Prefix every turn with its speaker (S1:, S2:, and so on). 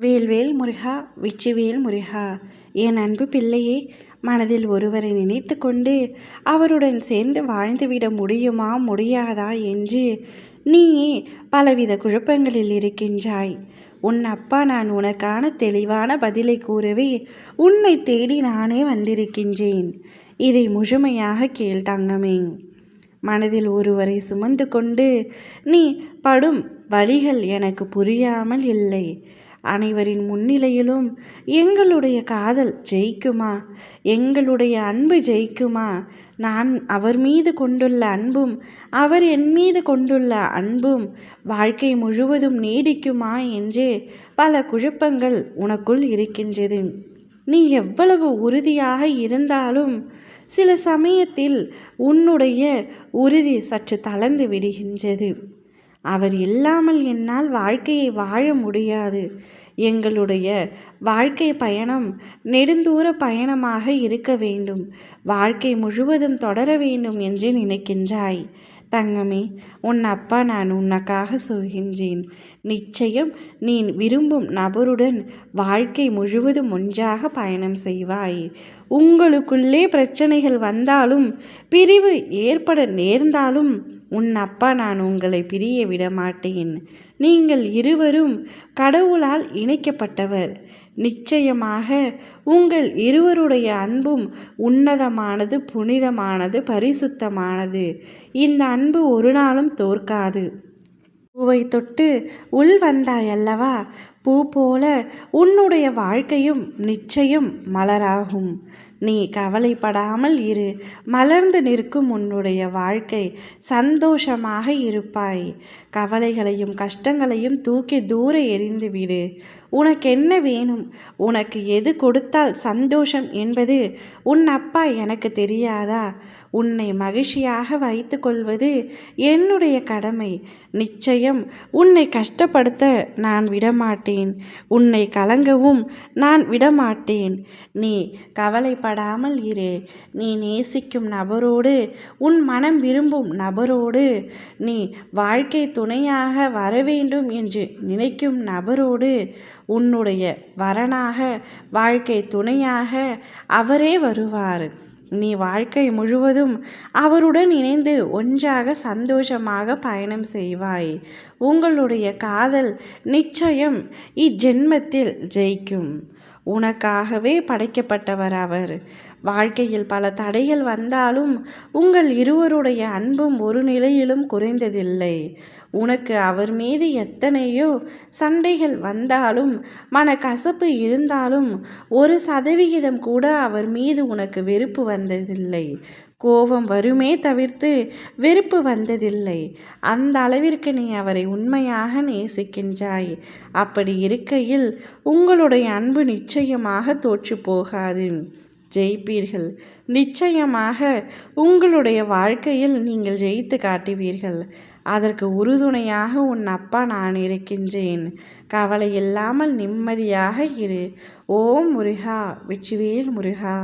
S1: வேல்வேல் முருகா வெற்றிவேல் முருகா. என் அன்பு பிள்ளையே மனதில் ஒருவரை நினைத்து கொண்டு அவருடன் சேர்ந்து வாழ்ந்துவிட முடியுமா முடியாதா என்று நீயே பலவித குழப்பங்களில் இருக்கின்றாய். உன் அப்பா நான் உனக்கான தெளிவான பதிலை கூறவே உன்னை தேடி நானே வந்திருக்கின்றேன். இதை முழுமையாக கேள் தங்கமே. மனதில் ஒருவரை சுமந்து கொண்டு நீ படும் வழிகள் எனக்கு புரியாமல் இல்லை. அனைவரின் முன்னிலையிலும் எங்களுடைய காதல் ஜெயிக்குமா? எங்களுடைய அன்பு ஜெயிக்குமா? நான் அவர் மீது கொண்டுள்ள அன்பும் அவர் என் மீது கொண்டுள்ள அன்பும் வாழ்க்கை முழுவதும் நீடிக்குமா என்று பல குழப்பங்கள் உனக்குள் இருக்கின்றது. நீ எவ்வளவு உறுதியாக இருந்தாலும் சில சமயத்தில் உன்னுடைய உறுதி சற்று தளர்ந்து விடுகின்றது. அவர் இல்லாமல் என்னால் வாழ்க்கையை வாழ முடியாது. எங்களுடைய வாழ்க்கை பயணம் நெடுந்தூர பயணமாக இருக்க வேண்டும். வாழ்க்கை முழுவதும் தொடர வேண்டும் என்று நினைக்கின்றாய். தங்கமே உன் அப்பா நான் உனக்காக சொல்கின்றேன். நிச்சயம் நீ விரும்பும் நபருடன் வாழ்க்கை முழுவதும் ஒன்றாக பயணம் செய்வாய். உங்களுக்குள்ளே பிரச்சனைகள் வந்தாலும் பிரிவு ஏற்பட நேர்ந்தாலும் உன் அப்பா நான் உங்களை பிரிய விட மாட்டேன். நீங்கள் இருவரும் கடவுளால் இணைக்கப்பட்டவர். நிச்சயமாக உங்கள் இருவருடைய அன்பும் உன்னதமானது புனிதமானது பரிசுத்தமானது. இந்த அன்பு ஒரு நாளும் தோற்காது. பூவை தொட்டு உள் வந்தாய் அல்லவா பூ போல உன்னுடைய வாழ்க்கையும் நிச்சயம் மலராகும். நீ கவலைப்படாமல் இரு. மலர்ந்து நிற்கும் உன்னுடைய வாழ்க்கை சந்தோஷமாக இருப்பாய். கவலைகளையும் கஷ்டங்களையும் தூக்கி தூர எறிந்து விடு. வேணும்? உனக்கு எது கொடுத்தால் சந்தோஷம் என்பது உன் அப்பா எனக்கு தெரியாதா? உன்னை மகிழ்ச்சியாக வைத்து கொள்வது என்னுடைய கடமை. நிச்சயம் உன்னை கஷ்டப்படுத்த நான் விடமாட்டேன். உன்னை கலங்கவும் நான் விடமாட்டேன். நீ கவலைப்படாமல் இரு. நீ நேசிக்கும் நபரோடு உன் மனம் விரும்பும் நபரோடு நீ வாழ்க்கை துணையாக வர வேண்டும் என்று நினைக்கும் நபரோடு உன்னுடைய வரனாக வாழ்க்கை துணையாக அவரே வருவார். நீ வாழ்க்கை முழுவதும் அவருடன் இணைந்து ஒன்றாக சந்தோஷமாக பயணம் செய்வாய். உங்களுடைய காதல் நிச்சயம் இஜென்மத்தில் ஜெயிக்கும். உனக்காகவே படைக்கப்பட்டவர் அவர். வாழ்க்கையில் பல தடைகள் வந்தாலும் உங்கள் இருவருடைய அன்பும் ஒரு நிலையிலும் குறைந்ததில்லை. உனக்கு அவர் மீது எத்தனையோ சண்டைகள் வந்தாலும் மனக்கசப்பு இருந்தாலும் ஒரு சதவிகிதம் கூட அவர் மீது உனக்கு வெறுப்பு வந்ததில்லை. கோபம் வருமே தவிர்த்து வெறுப்பு வந்ததில்லை. அந்த அளவிற்கு நீ அவரை உண்மையாக நேசிக்கின்றாய். அப்படி இருக்கையில் உங்களுடைய அன்பு நிச்சயமாக தோற்று போகாது. ஜெயிப்பீர்கள். நிச்சயமாக உங்களுடைய வாழ்க்கையில் நீங்கள் ஜெயித்து காட்டுவீர்கள். அதற்கு உறுதுணையாக உன் அப்பா நான் இருக்கின்றேன். கவலை இல்லாமல் நிம்மதியாக இரு. ஓம் முருகா வெற்றிவேல் முருகா.